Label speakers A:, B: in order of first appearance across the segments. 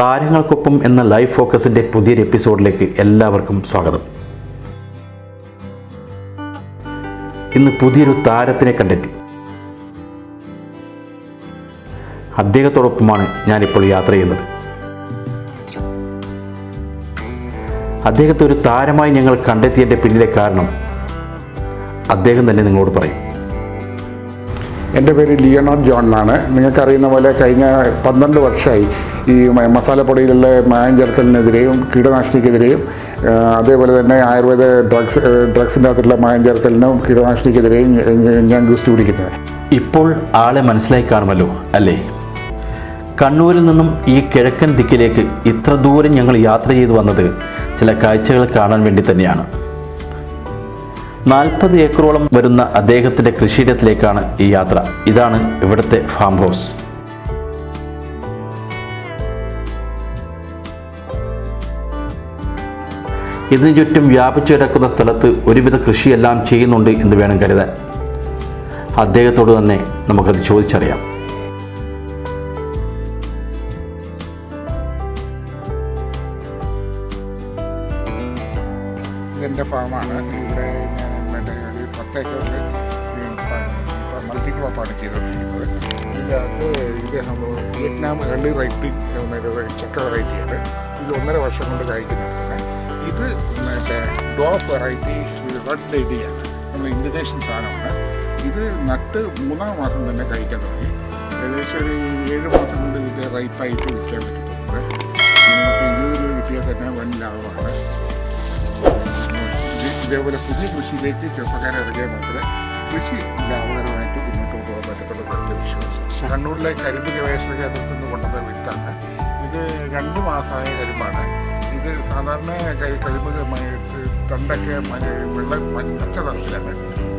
A: താരങ്ങൾക്കൊപ്പം എന്ന ലൈഫ് ഫോക്കസിന്റെ പുതിയൊരു എപ്പിസോഡിലേക്ക് എല്ലാവർക്കും സ്വാഗതം. ഇന്ന് പുതിയൊരു താരത്തിനെ കണ്ടെത്തി. അദ്ദേഹത്തോടൊപ്പമാണ് ഞാനിപ്പോൾ യാത്ര ചെയ്യുന്നത്. അദ്ദേഹത്തെ ഒരു താരമായി ഞങ്ങൾ കണ്ടെത്തിയതിന്റെ പിന്നിലെ കാരണം അദ്ദേഹം തന്നെ നിങ്ങളോട് പറയും.
B: എന്റെ പേര് ലിയണോ ജോൺ എന്നാണ്. നിങ്ങൾക്കറിയുന്ന പോലെ കഴിഞ്ഞ പന്ത്രണ്ട് വർഷമായി ഈ മസാലപ്പൊടിയിലുള്ള മായം ചേർക്കലിനെതിരെയും കീടനാശിനിക്കെതിരെയും അതേപോലെ തന്നെ ആയുർവേദ ഡ്രഗ്സ് ഡ്രഗ്സിന്റെ അകത്തുള്ള മായം ചേർക്കലിനും കീടനാശിനിക്കെതിരെയും ഞാൻ ഗുസ്തി പിടിക്കുന്നത്
A: ഇപ്പോൾ ആളെ മനസ്സിലായി കാണുമല്ലോ അല്ലേ? കണ്ണൂരിൽ നിന്നും ഈ കിഴക്കൻ ദിക്കിലേക്ക് ഇത്ര ദൂരം ഞങ്ങൾ യാത്ര ചെയ്തു വന്നത് ചില കാഴ്ചകൾ കാണാൻ വേണ്ടി തന്നെയാണ്. നാൽപ്പത് ഏക്കറോളം വരുന്ന അദ്ദേഹത്തിന്റെ കൃഷിയിടത്തിലേക്കാണ് ഈ യാത്ര. ഇതാണ് ഇവിടുത്തെ ഫാം ഹൗസ് ഇതിനു ചുറ്റും വ്യാപിച്ചു കിടക്കുന്ന സ്ഥലത്ത് ഒരുവിധ കൃഷിയെല്ലാം ചെയ്യുന്നുണ്ട് എന്ന് വേണം കരുതാൻ. അദ്ദേഹത്തോട് തന്നെ നമുക്കത് ചോദിച്ചറിയാം.
B: റെഡ് ലേഡിയാണ് നമ്മൾ ഇൻഡോനേഷ്യൻ സാധനമാണ്. ഇത് നട്ട് മൂന്നാം മാസം തന്നെ കഴിക്കാൻ തുടങ്ങി. ഏകദേശം ഒരു ഏഴ് മാസം കൊണ്ട് ഇത് റൈപ്പായിട്ട് വിൽക്കാൻ പറ്റുന്നുണ്ട്. ഇതിനകത്ത് ഇരുപത് രൂപ കിട്ടിയാൽ തന്നെ വൻ ലാഭമാണ്. ഇത് ഇതേപോലെ പുതിയ കൃഷിയിലേക്ക് ചെറുപ്പക്കാരെ ഇറങ്ങിയാൽ മാത്രമേ കൃഷി ലാഭകരമായിട്ട് മുന്നോട്ട് കൊണ്ടുപോകാൻ പറ്റത്തുള്ളൂ എന്റെ വിശ്വാസം. കണ്ണൂരിലെ കരിമ്പ് ഗവേഷണ കേന്ദ്രത്തിൽ നിന്ന് കൊണ്ടുവന്ന വിത്താണ്. ഇത് രണ്ട് മാസമായ കരിമ്പാണ്. ഇത് സാധാരണ കരിമ്പ് തണ്ടൊക്കെ വെള്ള പച്ച നിറത്തിലാണ്.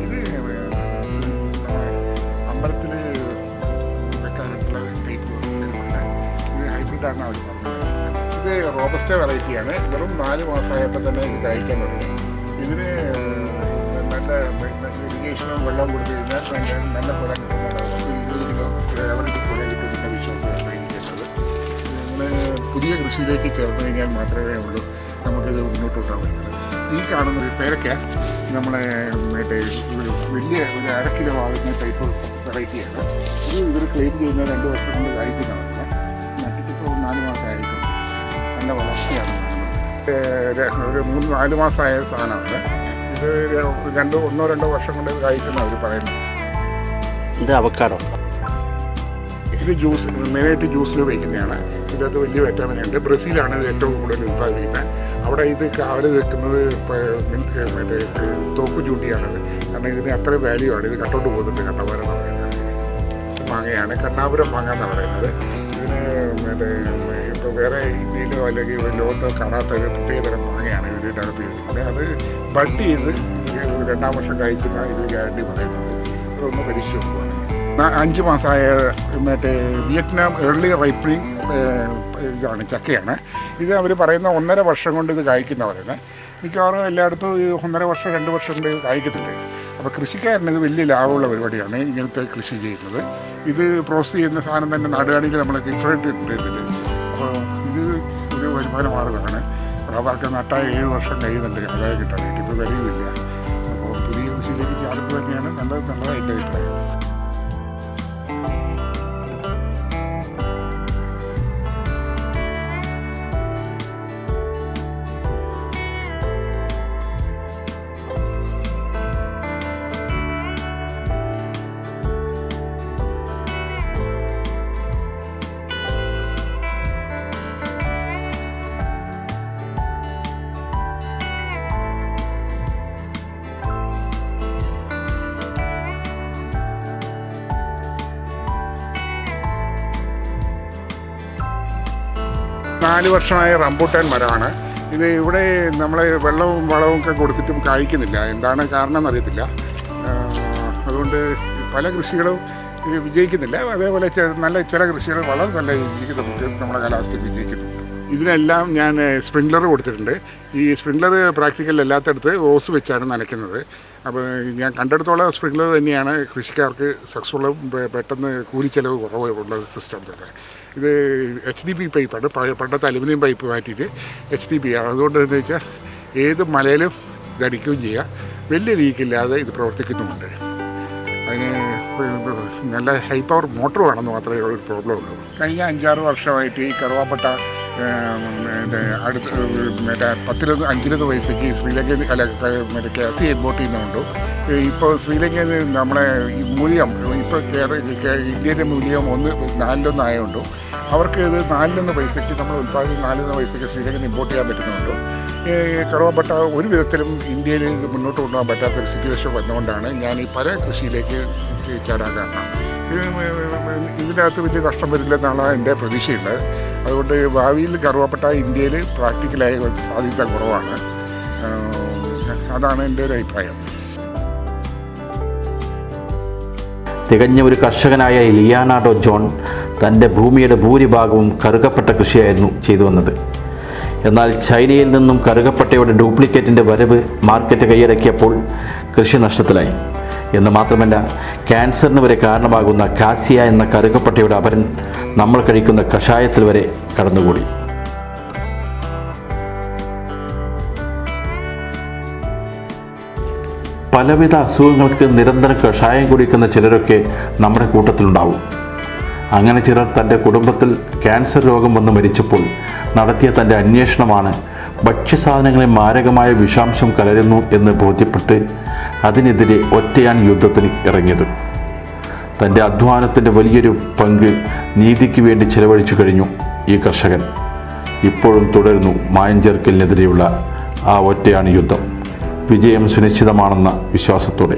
B: ഇത് അമ്പലത്തിൽ വെക്കാനായിട്ടുള്ള ടൈപ്പ് ഇത് ഹൈബ്രിഡാണ് അവർ ഇത് റോബസ്റ്റ വെറൈറ്റിയാണ് വെറും നാല് മാസമായപ്പോൾ തന്നെ ഇത് കഴിക്കാൻ തുടങ്ങി. ഇതിന് നല്ല ഇറിഗേഷനും വെള്ളം കൊടുത്തു കഴിഞ്ഞാൽ നല്ല കിട്ടുന്നതാണ്. നമുക്ക് ഇരുപത് കിലോ കിട്ടുന്ന വിശ്വാസമാണ് പുതിയ കൃഷിയിലേക്ക് ചേർന്ന് കഴിഞ്ഞാൽ മാത്രമേ ഉള്ളൂ നമുക്കിത് മുന്നോട്ട് കൊണ്ടുപോകാൻ പറ്റുള്ളൂ. ഈ കാണുന്ന ഒരു പേരയ്ക്ക നമ്മളെ മറ്റേ ഒരു വലിയ ഒരു അര കിലോ ആകുന്ന ടൈപ്പ് വെറൈറ്റിയാണ് ഇത് ഇവർ ക്ലെയിം ചെയ്യുന്ന രണ്ട് വർഷം കൊണ്ട് കായ്ക്കുന്നതാണ് നട്ടിട്ടിപ്പോൾ നാല് മാസമായിരിക്കും നല്ല വളർച്ചയാണ്. ഒരു മൂന്ന് നാല് മാസമായ സാധനമാണ്. ഇത് രണ്ട് ഒന്നോ രണ്ടോ വർഷം കൊണ്ട് കായ്ക്കുന്ന അവർ പറയുന്നത്.
A: ഇത് അവക്കാടോ?
B: ഇത് ജ്യൂസ് മെയിനായിട്ട് ജ്യൂസിൽ ഉപയോഗിക്കുന്നതാണ്. ഇതിനകത്ത് വലിയ വിറ്റാമിൻ ഉണ്ട്. ബ്രസീലാണ് ഇത് ഏറ്റവും കൂടുതൽ ഉത്പാദിപ്പിക്കുന്നത് അവിടെ ഇത് കാവൽ നിൽക്കുന്നത് മറ്റേ തോപ്പ് ചൂണ്ടിയാണത്. കാരണം ഇതിന് അത്ര വാല്യൂ ആണ്. ഇത് കട്ടോണ്ട് പോകുന്നുണ്ട് കണ്ണാപുരം എന്ന് പറയുന്നത്. മാങ്ങയാണ്. കണ്ണാപുരം മാങ്ങ എന്ന് പറയുന്നത്. ഇതിന് മറ്റേ ഇപ്പോൾ വേറെ ഇന്ത്യയിലോ അല്ലെങ്കിൽ ലോകത്തോ കാണാത്ത ഒരു പ്രത്യേകതരം മാങ്ങയാണ് ഇവർ ഡെവലപ്പ് ചെയ്തിരിക്കുന്നത് അത് ബഡ് ചെയ്ത് രണ്ടാം വർഷം കഴിക്കുന്ന ഇത് ഗ്യാരണ്ടി പറയുന്നത്. അതൊന്ന് പരിശോധിക്കുകയാണ് ന- അഞ്ച് മാസമായ മറ്റേ വിയറ്റ്നാം ഏർലി റൈപ്പനിങ് ഇതാണ് ചക്കയാണ്. ഇത് അവർ പറയുന്ന ഒന്നര വർഷം കൊണ്ട് ഇത് കായ്ക്കുന്ന പറയുന്നത് മിക്കവാറും എല്ലായിടത്തും ഈ ഒന്നര വർഷം രണ്ട് വർഷം കൊണ്ട് കായ്ക്കുന്നുണ്ട് അപ്പോൾ കൃഷിക്കാരന് ഇത് വലിയ ലാഭമുള്ള പരിപാടിയാണ് ഇങ്ങനത്തെ കൃഷി ചെയ്യുന്നത്. ഇത് പ്രോസസ് ചെയ്യുന്ന സാധനം തന്നെ നാടുകാണിയിൽ നമ്മൾ ഡിഫറന്റ് ഇതിൽ അപ്പോൾ ഇത് ഒരു വരുമാന മാർഗമാണ് റബ്ബറൊക്കെ നട്ടാൽ ഏഴ് വർഷം കഴിയുന്നുണ്ട്. ആദായം കിട്ടാനായിട്ട് ഇപ്പോൾ വിലയുമില്ല. അപ്പോൾ പുതിയ കൃഷിയിലേക്ക് ചാടുന്നത് തന്നെയാണ് നല്ലത് നല്ലതായിട്ട് അഭിപ്രായം. നാല് വർഷമായ റംബൂട്ടാൻ മരമാണ്. ഇത് ഇവിടെ നമ്മൾ വെള്ളവും വളവും ഒക്കെ കൊടുത്തിട്ടും കായ്ക്കുന്നില്ല. എന്താണ് കാരണം എന്നറിയത്തില്ല അതുകൊണ്ട് പല കൃഷികളും വിജയിക്കുന്നില്ല. അതേപോലെ നല്ല ചില കൃഷികൾ വളരെ നല്ല രീതിക്ക് നമുക്ക് നമ്മുടെ കാലാവസ്ഥയിൽ വിജയിക്കുന്നുണ്ട് ഇതിനെല്ലാം ഞാൻ സ്പ്രിംഗ്ലർ കൊടുത്തിട്ടുണ്ട്. ഈ സ്പ്രിംഗ്ലർ പ്രാക്ടിക്കൽ അല്ലാത്തടത്ത് ഓസ് വെച്ചാണ് നനയ്ക്കുന്നത്. അപ്പോൾ ഞാൻ കണ്ടെടുത്തോളം സ്പ്രിംഗ്ലർ തന്നെയാണ് കൃഷിക്കാർക്ക് സക്സസ്ഫുള്ളും പെട്ടെന്ന് കൂലിച്ചെലവ് കുറവുള്ള സിസ്റ്റം തന്നെ. ഇത് എച്ച് ഡി പി പൈപ്പാണ് പണ്ടത്തെ അലുമിനിയം പൈപ്പ് മാറ്റിയിട്ട് എച്ച് ഡി പി ആണ്. അതുകൊണ്ട് എന്താ വെച്ചാൽ ഏത് മലയിലും ഇതടിക്കുകയും ചെയ്യുക വലിയ ലീക്കില്ലാതെ ഇത് പ്രവർത്തിക്കുന്നുമുണ്ട്. അതിന് നല്ല ഹൈ പവർ മോട്ടർ വേണമെന്ന് മാത്രമേ ഒരു പ്രോബ്ലം ഉള്ളൂ. കഴിഞ്ഞ അഞ്ചാറ് വർഷമായിട്ട് ഈ കറുവാപ്പട്ട മറ്റേ അടുത്ത് മറ്റേ പത്തിരുപത് അഞ്ചിരുപത് വയസ്സേക്ക് ശ്രീലങ്കയിൽ നിന്ന് അല്ല മറ്റേ കാസി ഇമ്പോർട്ട് ചെയ്യുന്നുണ്ട് ഇപ്പോൾ ശ്രീലങ്കയിൽ നിന്ന് നമ്മളെ ഈ മൂല്യം ഇപ്പോൾ കേ- മൂല്യം ഒന്ന് നാലിലൊന്ന് ആയതുകൊണ്ട് അവർക്ക് ഇത് നാലിലൊന്ന് പൈസയ്ക്ക് നമ്മൾ ഉൽപ്പാദിപ്പിക്കുന്ന നാലിലൊന്ന് പൈസയ്ക്ക് ശ്രീലങ്കയിൽ ഇമ്പോർട്ട് ചെയ്യാൻ പറ്റുന്നുണ്ട്. കറുവപ്പട്ട ഒരു വിധത്തിലും ഇന്ത്യയിൽ ഇത് മുന്നോട്ട് കൊണ്ടുപോകാൻ പറ്റാത്ത ഒരു സിറ്റുവേഷൻ വന്നുകൊണ്ടാണ് ഞാൻ ഈ പല കൃഷിയിലേക്ക് ചേരാൻ കാരണം. ഇതിനകത്ത് വലിയ നഷ്ടം വരില്ലെന്നാണ് എന്റെ പ്രതീക്ഷയുള്ളത്. അതുകൊണ്ട് ഭാവിയിൽ കറുവപ്പട്ട ഇന്ത്യയിൽ പ്രാക്ടിക്കലായി സാധ്യത കുറവാണ്. അതാണ് എന്റെ ഒരു അഭിപ്രായം.
A: തികഞ്ഞ ഒരു കർഷകനായ ലിയാനാഡോ ജോൺ തന്റെ ഭൂമിയുടെ ഭൂരിഭാഗവും കറുകപ്പെട്ട കൃഷിയായിരുന്നു ചെയ്തു വന്നത്. എന്നാൽ ചൈനയിൽ നിന്നും കറുകപ്പട്ടയുടെ ഡ്യൂപ്ലിക്കേറ്റിന്റെ വരവ് മാർക്കറ്റ് കൈയടക്കിയപ്പോൾ കൃഷി നഷ്ടത്തിലായി. എന്ന് മാത്രമല്ല ക്യാൻസറിന് വരെ കാരണമാകുന്ന കാസിയ എന്ന കറുകപ്പട്ടയുടെ അപരൻ നമ്മൾ കഴിക്കുന്ന കഷായത്തിൽ വരെ കടന്നുകൂടി. പലവിധ അസുഖങ്ങൾക്ക് നിരന്തരം കഷായം കുടിക്കുന്ന ചിലരൊക്കെ നമ്മുടെ കൂട്ടത്തിലുണ്ടാവും. അങ്ങനെ ചിലർ തന്റെ കുടുംബത്തിൽ ക്യാൻസർ രോഗം വന്ന് മരിച്ചപ്പോൾ നടത്തിയ തന്റെ അന്വേഷണമാണ് ഭക്ഷ്യസാധനങ്ങളിൽ മാരകമായ വിഷാംശം കലരുന്നു എന്ന് ബോധ്യപ്പെട്ട് അതിനെതിരെ ഒറ്റയാൻ യുദ്ധത്തിന് ഇറങ്ങിയത്. തന്റെ അധ്വാനത്തിന്റെ വലിയൊരു പങ്ക് നീതിക്ക് വേണ്ടി ചെലവഴിച്ചു കഴിഞ്ഞു ഈ കർഷകൻ. ഇപ്പോഴും തുടരുന്നു മായഞ്ചേർക്കലിനെതിരെയുള്ള ആ ഒറ്റയാണ് യുദ്ധം. വിജയം സുനിശ്ചിതമാണെന്ന വിശ്വാസത്തോടെ.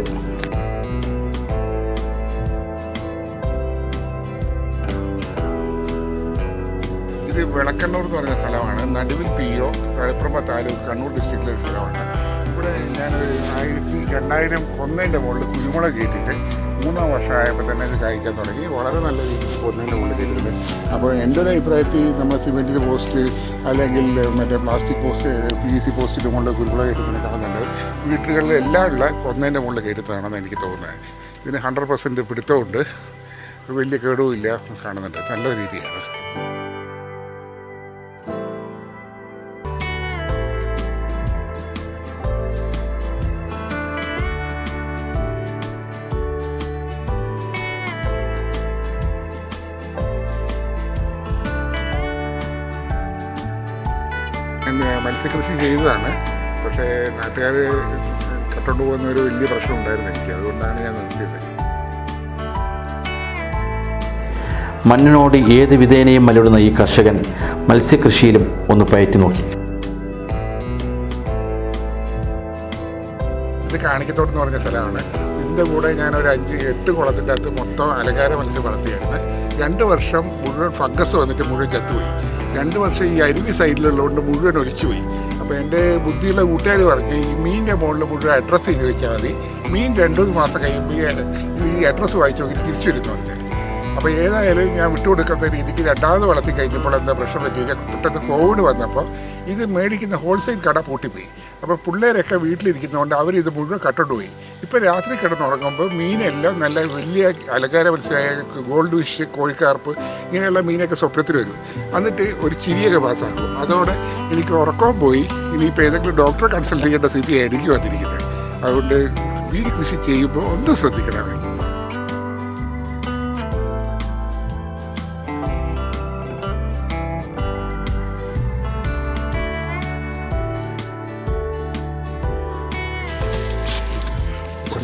B: ഇത് വിളക്കണ്ണൂർ എന്ന് പറഞ്ഞ സ്ഥലമാണ്. നടുവിൽ പി ഒ തളിപ്പറമ്പ താലൂക്ക് കണ്ണൂർ ഡിസ്ട്രിക്റ്റിലെ സ്ഥലമാണ്. ഇവിടെ ഞാനൊരു ആയിരത്തി രണ്ടായിരം ഒന്നേന്റെ മുകളിൽ കുരുമുളക് കയറ്റിയിട്ട് മൂന്നാം വർഷമായപ്പോൾ തന്നെ ഇത് കഴിക്കാൻ തുടങ്ങി. വളരെ നല്ല രീതിയിൽ ഒന്നേന്റെ മുകളിൽ ചെയ്തിട്ടുണ്ട്. അപ്പോൾ എന്റെ ഒരു അഭിപ്രായത്തിൽ നമ്മൾ സിമെന്റിന്റെ പോസ്റ്റ് അല്ലെങ്കിൽ മറ്റേ plastic post P V C പോസ്റ്റിന്റെ മുകളിൽ കുരുമുളക് കയറ്റുന്നതിനേക്കാൾ നല്ലത് വീട്ടുകളിൽ എല്ലാം ഉള്ള ഒന്നേന്റെ മുകളിൽ കയറ്റുന്നതാണെന്ന് എനിക്ക് തോന്നുന്നത്. ഇതിന് ഹൺഡ്രഡ് പെർസെന്റ് പിടുത്തമുണ്ട്. വലിയ കേടുമില്ല കാണുന്നുണ്ട്. നല്ല രീതിയാണ്. ചെയ്തതാണ്. പക്ഷേ നാട്ടുകാർ കട്ടോണ്ട് പോകുന്ന ഒരു വലിയ പ്രശ്നം ഉണ്ടായിരുന്നു എനിക്ക്. അതുകൊണ്ടാണ് ഞാൻ നിർത്തിയത്.
A: മണ്ണിനോട് ഏത് വിധേനയും മലയിടുന്ന ഈ കർഷകൻ മത്സ്യകൃഷിയിലും ഒന്ന് പയറ്റി നോക്കി.
B: ഇത് കാണിക്കത്തോട് എന്ന് പറഞ്ഞ സ്ഥലമാണ്. ഇതിന്റെ കൂടെ ഞാൻ ഒരു അഞ്ച് എട്ട് കുളത്തിന്റെ അകത്ത് മൊത്തം അലങ്കാര മത്സ്യം വളർത്തിയായിരുന്നു. രണ്ട് വർഷം മുഴുവൻ ഫംഗസ് വന്നിട്ട് മുഴുവൻ ചത്തുപോയി. രണ്ട് വർഷം ഈ അരുവി സൈഡിലുള്ളതുകൊണ്ട് മുഴുവൻ ഒലിച്ചുപോയി. അപ്പോൾ എന്റെ ബുദ്ധിയുള്ള കൂട്ടുകാർ പറഞ്ഞ് ഈ മീനിന്റെ മുകളിൽ മുഴുവൻ അഡ്രസ്സ് ചെയ്ത് വെച്ചാൽ മതി. മീൻ രണ്ടു മാസം കഴിയുമ്പോൾ ഈ- അഡ്രസ്സ് വായിച്ചു നോക്കി തിരിച്ചു വരുന്നു പറഞ്ഞു. അപ്പോൾ ഏതായാലും ഞാൻ വിട്ടുകൊടുക്കാത്ത രീതിക്ക് രണ്ടാമത് വളർത്തി കഴിഞ്ഞപ്പോൾ എന്താ പ്രശ്നം പറ്റിയില്ല പെട്ടെന്ന് കോവിഡ് വന്നപ്പോൾ ഇത് മേടിക്കുന്ന ഹോൾസെയിൽ കട പൂട്ടിപ്പോയി. അപ്പോൾ പിള്ളേരൊക്കെ വീട്ടിലിരിക്കുന്നതുകൊണ്ട് അവരിത് മുഴുവൻ കട്ടോണ്ട് പോയി ഇപ്പോൾ രാത്രി കിടന്നുറങ്ങുമ്പോൾ മീനെല്ലാം നല്ല വലിയ അലങ്കാര മത്സ്യമായ ഗോൾഡ് ഫിഷ് കോഴിക്കാർപ്പ് ഇങ്ങനെയുള്ള മീനൊക്കെ സ്വപ്നത്തിൽ വരും. എന്നിട്ട് ഒരു ചിരിയൊക്കെ പാസ്സാക്കും. അതോടെ എനിക്ക് ഉറക്കവും പോയി. ഇനിയിപ്പോൾ ഏതെങ്കിലും ഡോക്ടറെ കൺസൾട്ട് ചെയ്യേണ്ട സ്ഥിതിയായിരിക്കും വന്നിരിക്കുന്നത്. അതുകൊണ്ട് വീട് കൃഷി ചെയ്യുമ്പോൾ ഒന്ന് ശ്രദ്ധിക്കണമേ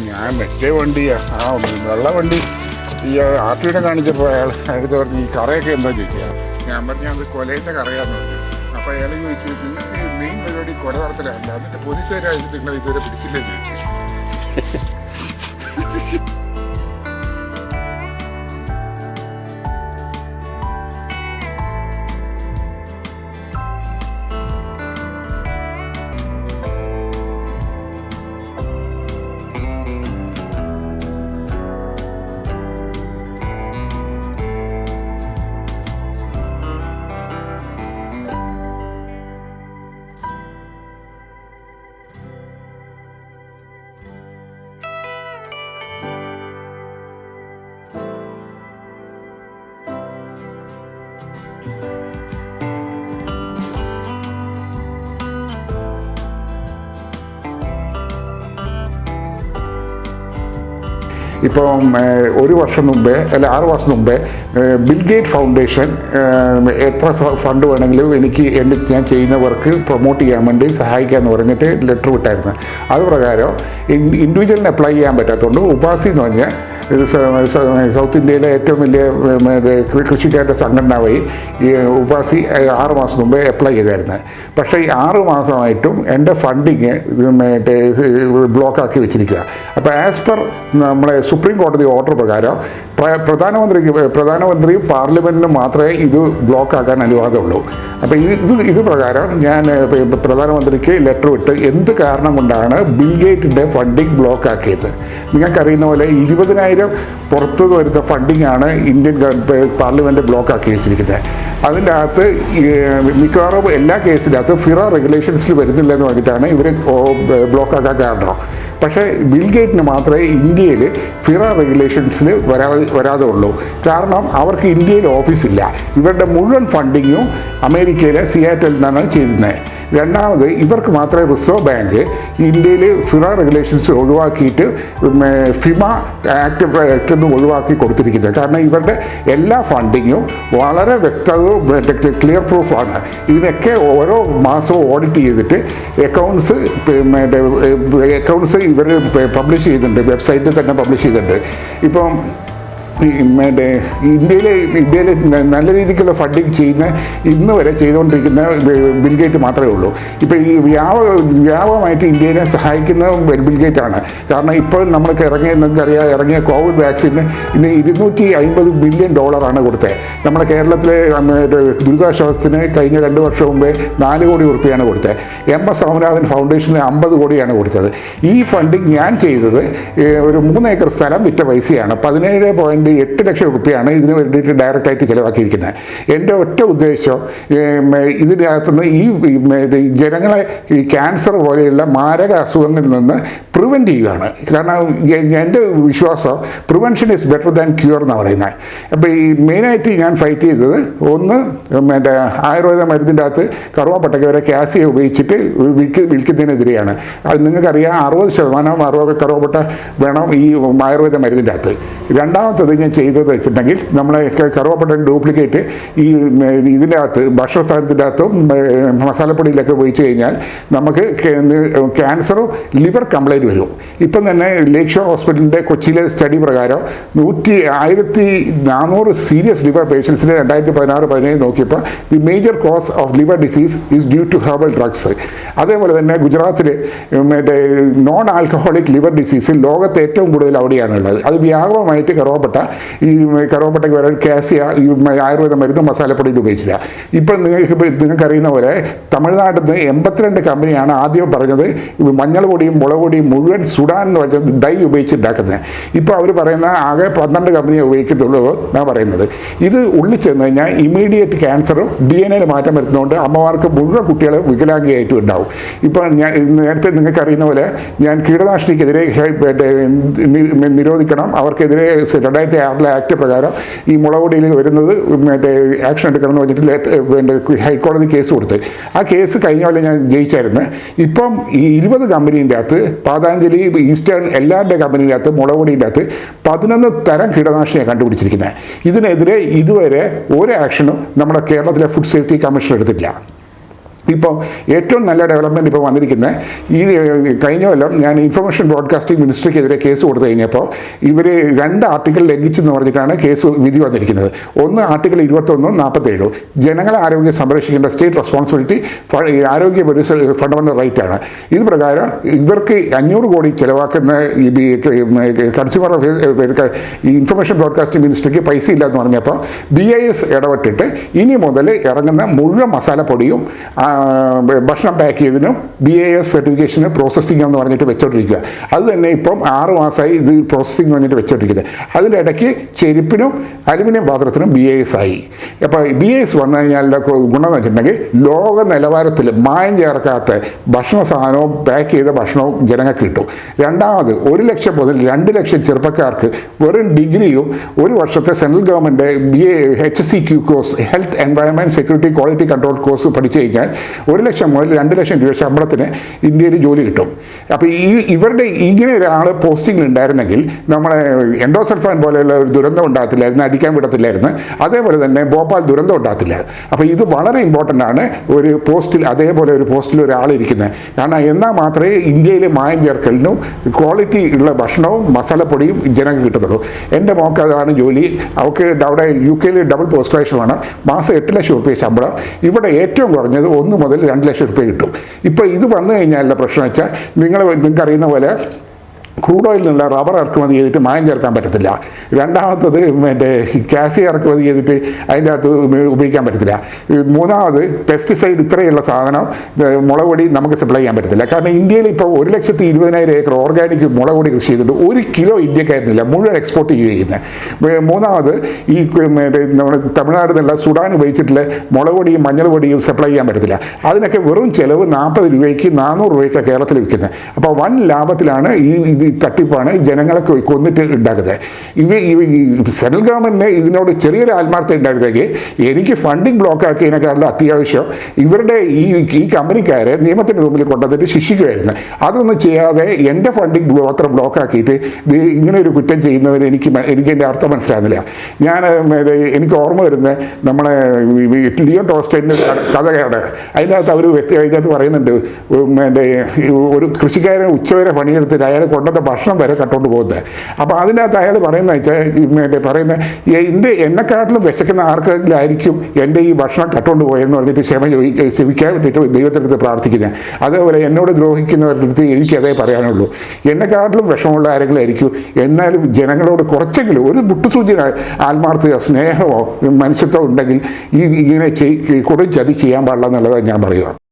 B: ഞാൻ മറ്റേ വണ്ടിയാ. ആ വെള്ള വണ്ടി. ഈ ആർട്ടിയുടെ കാണിച്ചപ്പോൾ അയാൾ അടുത്ത് പറഞ്ഞ് ഈ കറയൊക്കെ എന്താ ചോദിക്കുക ഞാൻ പറഞ്ഞ അത് കൊലയുടെ കറയാന്ന് പറഞ്ഞു. അപ്പോൾ അയാൾ ചോദിച്ചു നിങ്ങൾക്ക് മെയിൻ പരിപാടി കൊല നടത്തലല്ല എന്നിട്ട് പോലീസുകാരായിട്ട് നിങ്ങൾ ഇതുവരെ പിടിച്ചില്ലെന്ന് ചോദിച്ചു. ഇപ്പം ഒരു വർഷം മുമ്പേ അല്ല ആറ് വർഷം മുമ്പേ ബിൽഗേറ്റ് ഫൗണ്ടേഷൻ എത്ര ഫണ്ട് വേണമെങ്കിലും എനിക്ക് എന്റെ ഞാൻ ചെയ്യുന്ന വർക്ക് പ്രൊമോട്ട് ചെയ്യാൻ വേണ്ടി സഹായിക്കാമെന്ന് പറഞ്ഞിട്ട് ലെറ്റർ വിട്ടായിരുന്നു. അത് പ്രകാരം ഇൻഡിവിജ്വലിന് അപ്ലൈ ചെയ്യാൻ പറ്റാത്തതുകൊണ്ട് ഉപാസി എന്ന് പറഞ്ഞാൽ ഇത് സൗത്ത് ഇന്ത്യയിലെ ഏറ്റവും വലിയ കൃഷിക്കാരുടെ സംഘടന വഴി ഈ ഉപാസി ആറ് മാസം മുമ്പ് അപ്ലൈ ചെയ്തായിരുന്നു. പക്ഷേ ഈ ആറ് മാസമായിട്ടും എന്റെ ഫണ്ടിങ് മറ്റേ ബ്ലോക്കാക്കി വെച്ചിരിക്കുക. അപ്പോൾ ആസ് പെർ നമ്മളെ സുപ്രീം കോടതി ഓർഡർ പ്രകാരം പ്ര- പ്രധാനമന്ത്രിക്ക് പ്രധാനമന്ത്രി പാർലമെന്റിന് മാത്രമേ ഇത് ബ്ലോക്ക് ആക്കാൻ അനുവാദമുള്ളൂ അപ്പോൾ ഇത് ഇത് പ്രകാരം ഞാൻ പ്രധാനമന്ത്രിക്ക് ലെറ്റർ ഇട്ട് എന്ത് കാരണം കൊണ്ടാണ് ബിൽ ഗേറ്റിന്റെ ഫണ്ടിങ് ബ്ലോക്കാക്കിയത്? നിങ്ങൾക്കറിയുന്ന പോലെ ഇരുപതിനായിരം പുറത്തു വരുന്ന ഫണ്ടിങ് ആണ് ഇന്ത്യൻ പാർലമെന്റ് ബ്ലോക്ക് ആക്കി വെച്ചിരിക്കുന്നത്. അതിന്റെ അകത്ത് മിക്കവാറും എല്ലാ കേസിനകത്ത് ഫിറ റെഗുലേഷൻസിൽ വരുന്നില്ല എന്ന് പറഞ്ഞിട്ടാണ് ഇവർ ബ്ലോക്കാക്കാൻ കാരണം. പക്ഷേ ബിൽ ഗേറ്റിന് മാത്രമേ ഇന്ത്യയിൽ ഫിറ റെഗുലേഷൻസിൽ വരാതെ വരാതെ ഉള്ളൂ കാരണം അവർക്ക് ഇന്ത്യയിൽ ഓഫീസില്ല. ഇവരുടെ മുഴുവൻ ഫണ്ടിങ്ങും അമേരിക്കയിലെ സിയാറ്റലിൽ നിന്നാണ് ചെയ്യുന്നത് രണ്ടാമത് ഇവർക്ക് മാത്രമേ റിസർവ് ബാങ്ക് ഇന്ത്യയിൽ ഫിറ റെഗുലേഷൻസ് ഒഴിവാക്കിയിട്ട് ഫിമ ആക്ട് ആക്ട് എന്ന് ഒഴിവാക്കി കൊടുത്തിരിക്കുന്നത്. കാരണം ഇവരുടെ എല്ലാ ഫണ്ടിങ്ങും വളരെ വ്യക്തവും ക്ലിയർ പ്രൂഫാണ്. ഇതിനൊക്കെ ഓരോ മാസവും ഓഡിറ്റ് ചെയ്തിട്ട് അക്കൗണ്ട്സ് അക്കൗണ്ട്സ് ഇവർ പബ്ലിഷ് ചെയ്തിട്ടുണ്ട്. വെബ്സൈറ്റിൽ തന്നെ പബ്ലിഷ് ചെയ്തിട്ടുണ്ട്. ഇപ്പം മറ്റേ ഇന്ത്യയിലെ ഇന്ത്യയിലെ നല്ല രീതിക്കുള്ള ഫണ്ടിങ് ചെയ്യുന്ന ഇന്ന് വരെ ചെയ്തുകൊണ്ടിരിക്കുന്ന ബിൽഗേറ്റ് മാത്രമേ ഉള്ളൂ. ഇപ്പോൾ ഈ വ്യാപ വ്യാപകമായിട്ട് ഇന്ത്യയെ സഹായിക്കുന്ന ബിൽഗേറ്റ് ആണ്. കാരണം ഇപ്പോൾ നമ്മൾക്ക് ഇറങ്ങിയ നിങ്ങൾക്കറിയാം ഇറങ്ങിയ കോവിഡ് വാക്സിന് ഇന്ന് ഇരുന്നൂറ്റി അമ്പത് ബില്യൺ ഡോളറാണ് കൊടുത്തത്. നമ്മുടെ കേരളത്തിലെ ദുരിതാശ്വാസത്തിന് കഴിഞ്ഞ രണ്ട് വർഷം മുമ്പേ നാല് കോടി ഉറുപ്പിയാണ് കൊടുത്തത്. എം എസ് സ്വാമിനാഥൻ ഫൗണ്ടേഷന് അമ്പത് കോടിയാണ് കൊടുത്തത്. ഈ ഫണ്ടിങ് ഞാൻ ചെയ്തത് ഒരു മൂന്ന് ഏക്കർ സ്ഥലം വിറ്റ പൈസയാണ്. പതിനേഴ് പോയിന്റ് എട്ട് ലക്ഷം റുപ്യയാണ് ഇതിന് വേണ്ടിയിട്ട് ഡയറക്റ്റായിട്ട് ചിലവാക്കിയിരിക്കുന്നത്. എന്റെ ഒറ്റ ഉദ്ദേശം ഇതിനകത്തുനിന്ന് ഈ ജനങ്ങളെ ഈ ക്യാൻസർ പോലെയുള്ള മാരക അസുഖങ്ങളിൽ നിന്ന് പ്രിവെന്റ് ചെയ്യുകയാണ്. കാരണം എന്റെ വിശ്വാസം prevention is better than cure എന്ന് പറയുന്നത്. അപ്പോൾ ഈ മെയിനായിട്ട് ഞാൻ ഫൈറ്റ് ചെയ്തത് ഒന്ന് എന്റെ ആയുർവേദ മരുന്നിന്റെ അകത്ത് കറുവപ്പട്ടയ്ക്ക് വരെ കാസിയെ ഉപയോഗിച്ചിട്ട് വിൽക്ക് വിൽക്കുന്നതിനെതിരെയാണ്. അത് നിങ്ങൾക്കറിയാം അറുപത് ശതമാനം അറുപത് കറുവപ്പട്ട വേണം ഈ ആയുർവേദ മരുന്നിന്റെ അകത്ത്. രണ്ടാമത്തത് ഞാൻ ചെയ്തത് വെച്ചിട്ടുണ്ടെങ്കിൽ നമ്മളെ കറുവപ്പട്ടൻ കറുവപ്പട്ട ഡ്യൂപ്ലിക്കേറ്റ് ഈ ഇതിന്റെ അകത്ത് ഭക്ഷണസ്ഥാനത്തിന്റെ അകത്തും മസാലപ്പൊടിയിലൊക്കെ ഉപയോഗിച്ച് കഴിഞ്ഞാൽ നമുക്ക് ക്യാൻസറും ലിവർ കംപ്ലൈന്റ് വരും. ഇപ്പം തന്നെ ലേക്ക് ഷോർ ഹോസ്പിറ്റലിന്റെ കൊച്ചിയിലെ സ്റ്റഡി പ്രകാരം നൂറ്റി ആയിരത്തി നാനൂറ് സീരിയസ് ലിവർ പേഷ്യൻസിനെ രണ്ടായിരത്തി പതിനാറ് പതിനേഴ് നോക്കിയപ്പോൾ the major cause of liver disease is due to herbal drugs അതേപോലെ തന്നെ ഗുജറാത്തിൽ മറ്റേ നോൺ ആൽക്കഹോളിക് ലിവർ ഡിസീസ് ലോകത്ത് ഏറ്റവും കൂടുതൽ അവിടെയാണുള്ളത്. അത് വ്യാപകമായിട്ട് കറുവപ്പെട്ട ഈ കറുവപ്പട്ടയ്ക്ക് വരാൻ കാസിയ ഈ ആയുർവേദ മരുന്ന് മസാലപ്പൊടിയിൽ ഉപയോഗിച്ചില്ല. ഇപ്പം നിങ്ങൾക്ക് നിങ്ങൾക്കറിയുന്ന പോലെ തമിഴ്നാട്ടിൽ നിന്ന് എൺപത്തിരണ്ട് കമ്പനിയാണ് ആദ്യം പറഞ്ഞത് മഞ്ഞൾ പൊടിയും മുളക് പൊടിയും മുഴുവൻ സുഡാൻ എന്ന് പറഞ്ഞ ഡൈ ഉപയോഗിച്ച് ഉണ്ടാക്കുന്നത് ഇപ്പോൾ അവർ പറയുന്ന ആകെ പന്ത്രണ്ട് കമ്പനിയെ ഉപയോഗിക്കത്തുള്ളൂ എന്നാണ് പറയുന്നത്. ഇത് ഉള്ളിൽ ചെന്ന് കഴിഞ്ഞാൽ ഇമീഡിയറ്റ് ക്യാൻസറും ഡി എൻ എയിൽ മാറ്റം വരുന്നതുകൊണ്ട് അമ്മമാർക്ക് മുഴുവൻ കുട്ടികൾ വികലാംഗിയായിട്ടും ഉണ്ടാവും. ഇപ്പോൾ ഞാൻ നേരത്തെ നിങ്ങൾക്കറിയുന്ന പോലെ ഞാൻ കീടനാശിനിക്കെതിരെ നിരോധിക്കണം. അവർക്കെതിരെ രണ്ടായിരത്തി ആറിലെ ആക്ട് പ്രകാരം ഈ മുളകൊടിയിൽ വരുന്നത് മറ്റേ ആക്ഷൻ എടുക്കണം എന്ന് പറഞ്ഞിട്ട് ലേറ്റ് ഹൈക്കോടതി കേസ് കൊടുത്ത്. ആ കേസ് കഴിഞ്ഞ പോലെ ഞാൻ ജയിച്ചായിരുന്നു. ഇപ്പം ഈ ഇരുപത് കമ്പനീന്റെ അകത്ത് പാതാഞ്ജലി ഈസ്റ്റേൺ എല്ലാവരുടെ കമ്പനീന്റെ അകത്ത് മുളകൊടിന്റെ അകത്ത് പതിനൊന്ന് തരം കീടനാശിനിയാണ് കണ്ടുപിടിച്ചിരിക്കുന്നത്. ഇതിനെതിരെ ഇതുവരെ ഒരു ആക്ഷനും നമ്മുടെ കേരളത്തിലെ ഫുഡ് സേഫ്റ്റി കമ്മീഷൻ എടുത്തിട്ടില്ല. ഇപ്പോൾ ഏറ്റവും നല്ല ഡെവലപ്മെന്റ് ഇപ്പോൾ വന്നിരിക്കുന്നത് ഈ കഴിഞ്ഞ കൊല്ലം ഞാൻ ഇൻഫർമേഷൻ ബ്രോഡ്കാസ്റ്റിംഗ് മിനിസ്ട്രിക്കെതിരെ കേസ് കൊടുത്തു കഴിഞ്ഞപ്പോൾ ഇവർ രണ്ട് ആർട്ടിക്കിൾ ലംഘിച്ചെന്ന് പറഞ്ഞിട്ടാണ് കേസ് വിധി വന്നിരിക്കുന്നത്. ഒന്ന് ആർട്ടിക്കിൾ ഇരുപത്തൊന്നും നാൽപ്പത്തേഴും. ജനങ്ങളെ ആരോഗ്യം സംരക്ഷിക്കേണ്ട സ്റ്റേറ്റ് റെസ്പോൺസിബിലിറ്റി ആരോഗ്യ ഫണ്ടമെന്റൽ റൈറ്റ് ആണ്. ഇത് പ്രകാരം ഇവർക്ക് അഞ്ഞൂറ് കോടി ചിലവാക്കുന്ന ഈ കൺസ്യൂമർ ഈ ഇൻഫർമേഷൻ ബ്രോഡ്കാസ്റ്റിംഗ് മിനിസ്ട്രിക്ക് പൈസ ഇല്ല എന്ന് പറഞ്ഞപ്പോൾ ബി ഐ എസ് ഇടപെട്ടിട്ട് ഇനി മുതൽ ഇറങ്ങുന്ന മുഴുവൻ മസാലപ്പൊടിയും ഭക്ഷണം പാക്ക് ചെയ്തതിനും ബി എ എസ് സർട്ടിഫിക്കേഷന് പ്രോസസ്സിംഗ് എന്ന് പറഞ്ഞിട്ട് വെച്ചോണ്ടിരിക്കുക. അത് തന്നെ ഇപ്പം ആറ് മാസമായി ഇത് പ്രോസസ്സിംഗ് പറഞ്ഞിട്ട് വെച്ചോണ്ടിരിക്കുന്നത് അതിന്റെ ഇടയ്ക്ക് ചെരുപ്പിനും അലുമിനിയം പാത്രത്തിനും ബി എ എസ് ആയി. അപ്പോൾ ബി എ എസ് വന്നു കഴിഞ്ഞാൽ ഗുണം എന്ന് വെച്ചിട്ടുണ്ടെങ്കിൽ ലോക നിലവാരത്തിൽ മായം ചേർക്കാത്ത ഭക്ഷണ സാധനവും പാക്ക് ചെയ്ത ഭക്ഷണവും ജനങ്ങൾക്ക് കിട്ടും. രണ്ടാമത് ഒരു ലക്ഷം മുതൽ രണ്ട് ലക്ഷം ചെറുപ്പക്കാർക്ക് വെറും ഡിഗ്രിയും ഒരു വർഷത്തെ central government B A H C Q course health environment security quality control course പഠിച്ചു കഴിഞ്ഞാൽ ഒരു ലക്ഷം മുതൽ രണ്ട് ലക്ഷം രൂപ ശമ്പളത്തിന് ഇന്ത്യയിൽ ജോലി കിട്ടും. അപ്പോൾ ഈ ഇവരുടെ ഇങ്ങനെ ഒരാൾ പോസ്റ്റിംഗിൽ ഉണ്ടായിരുന്നെങ്കിൽ നമ്മളെ എൻഡോസൾഫാൻ പോലെയുള്ള ഒരു ദുരന്തം ഉണ്ടാകത്തില്ലായിരുന്നു അടിക്കാൻ വിടത്തില്ലായിരുന്നു. അതേപോലെ തന്നെ ഭോപ്പാൽ ദുരന്തം ഉണ്ടാകത്തില്ല. അപ്പോൾ ഇത് വളരെ ഇമ്പോർട്ടന്റ് ആണ് ഒരു പോസ്റ്റിൽ അതേപോലെ ഒരു പോസ്റ്റിൽ ഒരാളിരിക്കുന്നത് കാരണം എന്നാൽ മാത്രമേ ഇന്ത്യയിലെ മായം ചേർക്കലിനും ക്വാളിറ്റി ഉള്ള ഭക്ഷണവും മസാലപ്പൊടിയും ജനങ്ങൾക്ക് കിട്ടത്തുള്ളൂ. എന്റെ മോക്ക് അതാണ് ജോലി. അവൾക്ക് അവിടെ യു കെയിൽ ഡബിൾ പോസ്റ്റ് ഗ്രാജുവേഷനാണ് മാസം എട്ട് ലക്ഷം റുപ്യ ശമ്പളം. ഇവിടെ ഏറ്റവും കുറഞ്ഞത് ഒന്ന് മുതൽ രണ്ട് ലക്ഷം റുപ്യ കിട്ടും. ഇപ്പോൾ ഇത് വന്നു കഴിഞ്ഞാലുള്ള പ്രശ്നം വെച്ചാൽ നിങ്ങൾ നിങ്ങൾക്കറിയുന്ന പോലെ ക്രൂഡ് ഓയിൽ നിന്നുള്ള റബ്ബർ ഇറക്കുമതി ചെയ്തിട്ട് മായം ചേർക്കാൻ പറ്റത്തില്ല. രണ്ടാമത്തത് മറ്റേ കാസി ഇറക്കുമതി ചെയ്തിട്ട് അതിന്റെ അകത്ത് ഉപയോഗിക്കാൻ പറ്റത്തില്ല. മൂന്നാമത് പെസ്റ്റിസൈഡ് ഇത്രയുള്ള സാധനം മുളകൊടി നമുക്ക് സപ്ലൈ ചെയ്യാൻ പറ്റത്തില്ല. കാരണം ഇന്ത്യയിൽ ഇപ്പോൾ ഒരു ലക്ഷത്തി ഇരുപതിനായിരം ഏക്കർ ഓർഗാനിക് മുളക് പൊടി കൃഷി ചെയ്തിട്ട് ഒരു കിലോ ഇന്ത്യക്കാരനില്ല മുഴുവൻ എക്സ്പോർട്ട് ചെയ്യുന്നത് മൂന്നാമത് ഈ മറ്റേ നമ്മുടെ തമിഴ്നാട് നിന്നുള്ള സുഡാൻ ഉപയോഗിച്ചിട്ടുള്ള മുളക് പൊടിയും മഞ്ഞൾ പൊടിയും സപ്ലൈ ചെയ്യാൻ പറ്റത്തില്ല. അതിനൊക്കെ വെറും ചിലവ് നാൽപ്പത് രൂപയ്ക്ക് നാനൂറ് രൂപയ്ക്ക് കേരളത്തിൽ വിൽക്കുന്നത് അപ്പോൾ വൻ ലാഭത്തിലാണ് ഈ ഇത് തട്ടിപ്പാണ് ജനങ്ങളെ കൊന്നിട്ട് ഉണ്ടാക്കുന്നത്. ഇവ ഇവ- ഈ സെൻട്രൽ ഗവൺമെന്റിന് ഇതിനോട് ചെറിയൊരു ആത്മാർത്ഥത ഉണ്ടായിരുന്നെങ്കിൽ എനിക്ക് ഫണ്ടിങ് ബ്ലോക്ക് ആക്കിയതിനേക്കാളും അത്യാവശ്യം ഇവരുടെ ഈ ഈ കമ്പനിക്കാരെ നിയമത്തിന് മുമ്പിൽ കൊണ്ടുവന്നിട്ട് ശിക്ഷിക്കുമായിരുന്നു. അതൊന്നും ചെയ്യാതെ എന്റെ ഫണ്ടിങ് മാത്രം ബ്ലോക്ക് ആക്കിയിട്ട് ഇത് ഇങ്ങനെ ഒരു കുറ്റം ചെയ്യുന്നതിന് എനിക്ക് എനിക്ക് എന്റെ അർത്ഥം മനസ്സിലാകുന്നില്ല. ഞാൻ എനിക്ക് ഓർമ്മ വരുന്നത് നമ്മളെ ലിയോ ടോസ്റ്റൈന്റെ കഥയാണ്. അതിനകത്ത് അവർ വ്യക്തി അതിനകത്ത് പറയുന്നുണ്ട് എന്റെ ഒരു കൃഷിക്കാരൻ ഉച്ചവരെ പണിയെടുത്തിട്ട് അയാൾ കൊണ്ടുവന്ന ഭക്ഷണം വരെ കട്ടുകൊണ്ട് പോകുന്നത് അപ്പോൾ അതിനകത്ത് അയാൾ പറയുന്നത് വെച്ചാൽ പറയുന്നത് എന്റെ എന്നെക്കാട്ടിലും വിശക്കുന്ന ആർക്കെങ്കിലും ആയിരിക്കും എന്റെ ഈ ഭക്ഷണം കട്ടുകൊണ്ട് പോയെന്ന് പറഞ്ഞിട്ട് ക്ഷമ ചോദിക്കാൻ ശ്രമിക്കാൻ വേണ്ടിയിട്ട് ദൈവത്തിനടുത്ത് പ്രാർത്ഥിക്കുന്നത് അതേപോലെ എന്നോട് ദ്രോഹിക്കുന്നവരുടെ അടുത്ത് എനിക്ക് അതേ പറയാനുള്ളൂ. എന്നെക്കാട്ടിലും വിഷമമുള്ള ആരെങ്കിലും ആയിരിക്കും. എന്നാലും ജനങ്ങളോട് കുറച്ചെങ്കിലും ഒരു മുട്ടുസൂചന ആത്മാർത്ഥതയോ സ്നേഹമോ മനുഷ്യത്വം ഉണ്ടെങ്കിൽ ഈ ഇങ്ങനെ ചെയ് കൊടും ചതി ചെയ്യാൻ പാടില്ല എന്നുള്ളതാണ് ഞാൻ പറയുക.